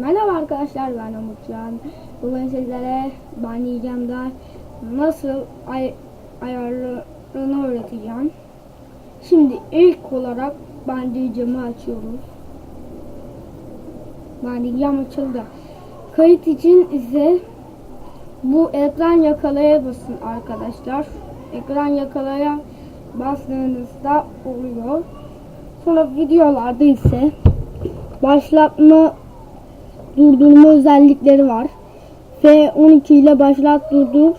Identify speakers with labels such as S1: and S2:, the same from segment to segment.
S1: Merhaba arkadaşlar ben Umutcan. Bugün sizlere ben diyeceğim de nasıl ay ayarlarını öğreteceğim. Şimdi ilk olarak diyeceğimi açıyoruz. Ben diyeceğim açıldı. Kayıt için ise bu ekran yakalaya basın arkadaşlar. Ekran yakalaya bastığınızda oluyor. Sonra videolarda ise başlatma durdurma özellikleri var. F12 ile başlat durdur.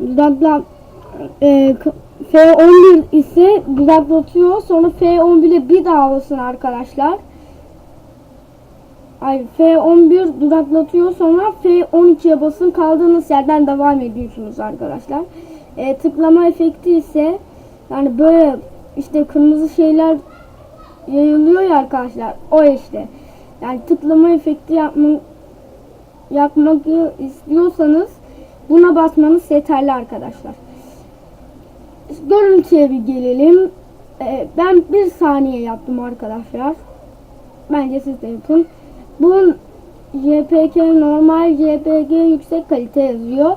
S1: Dudakla e, k- F11 ise dudaklatıyor. Sonra F11'e bir daha basın arkadaşlar. Ay F11 dudaklatıyor. Sonra F12'ye basın. Kaldığınız yerden devam ediyorsunuz arkadaşlar. E, tıklama efekti ise yani böyle işte kırmızı şeyler yayılıyor ya arkadaşlar. O işte. Yani tıklama efekti yapmak yapmak istiyorsanız buna basmanız yeterli arkadaşlar. Görüntüye bir gelelim. Ee, ben bir saniye yaptım arkadaşlar. Bence siz de yapın. Bu JPG normal JPG yüksek kalite yazıyor.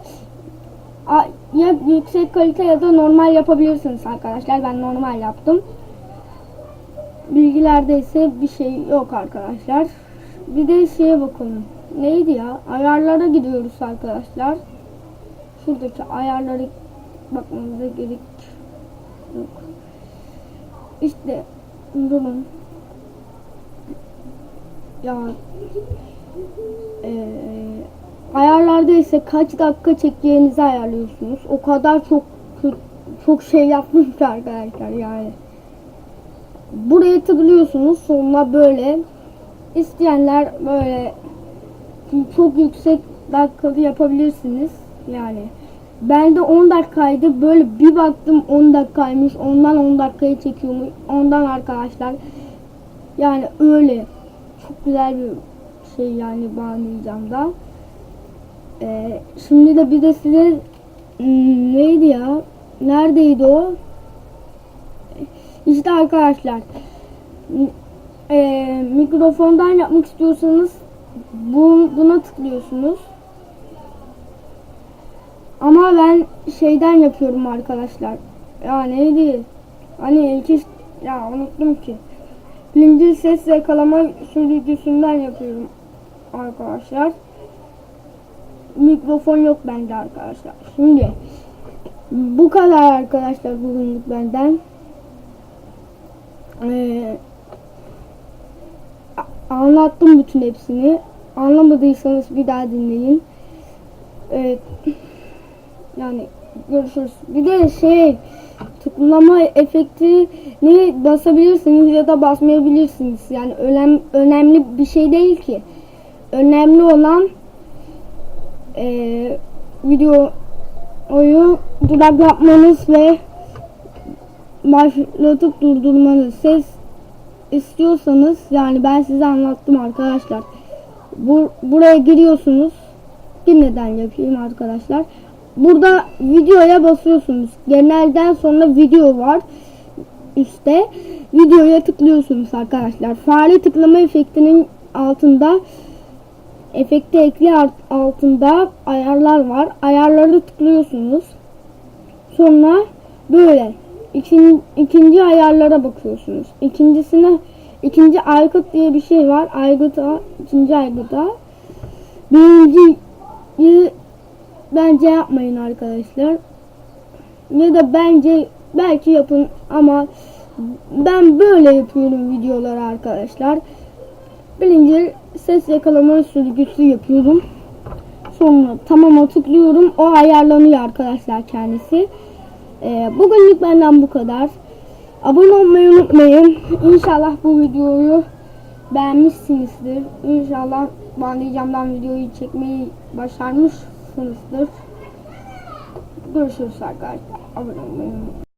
S1: Ya yüksek kalite ya da normal yapabilirsiniz arkadaşlar. Ben normal yaptım. Bilgilerde ise bir şey yok arkadaşlar. Bir de şeye bakalım. Neydi ya? Ayarlara gidiyoruz arkadaşlar. Şuradaki ayarları bakmamıza gerek yok. İşte durun. Ya eee ayarlarda ise kaç dakika çekeceğinizi ayarlıyorsunuz. O kadar çok çok şey yapmış ki arkadaşlar yani. Buraya tıklıyorsunuz. Sonra böyle isteyenler böyle çok yüksek dakikalı yapabilirsiniz. Yani ben de 10 dakikaydı. Böyle bir baktım 10 dakikaymış. Ondan 10 dakikayı çekiyormuş. Ondan arkadaşlar yani öyle çok güzel bir şey yani bağlayacağım da. Ee, şimdi de bir de size hmm, neydi ya? Neredeydi o? İşte arkadaşlar e, mikrofondan yapmak istiyorsanız bu, buna tıklıyorsunuz. Ama ben şeyden yapıyorum arkadaşlar. Ya neydi? Hani iki ya unuttum ki. Birinci ses yakalama sürücüsünden yapıyorum arkadaşlar. Mikrofon yok bende arkadaşlar. Şimdi bu kadar arkadaşlar bugünlük benden. Ee, anlattım bütün hepsini. Anlamadıysanız bir daha dinleyin. Evet. Yani görüşürüz. Bir de şey tıklama efektini basabilirsiniz ya da basmayabilirsiniz. Yani önem, önemli bir şey değil ki. Önemli olan eee videoyu duraklatmanız ve başlatıp durdurmanız. Ses istiyorsanız yani ben size anlattım arkadaşlar. Bu, buraya giriyorsunuz. Neden yapayım arkadaşlar. Burada videoya basıyorsunuz. Genelden sonra video var. Üstte videoya tıklıyorsunuz arkadaşlar. Fare tıklama efektinin altında efekti ekli alt- altında ayarlar var. Ayarları tıklıyorsunuz. Sonra böyle ikinci, ikinci ayarlara bakıyorsunuz. İkincisine ikinci aygıt diye bir şey var. Aygıta ikinci aygıta birinciyi bence yapmayın arkadaşlar. Ya da bence belki yapın ama ben böyle yapıyorum videoları arkadaşlar. Birinci ses yakalama sürgüsü yapıyorum. Sonra tamama tıklıyorum. O ayarlanıyor arkadaşlar kendisi. Ee, bugünlük benden bu kadar. Abone olmayı unutmayın. İnşallah bu videoyu beğenmişsinizdir. İnşallah bağlayacağımdan videoyu çekmeyi başarmışsınızdır. Görüşürüz arkadaşlar. Abone olmayı unutmayın.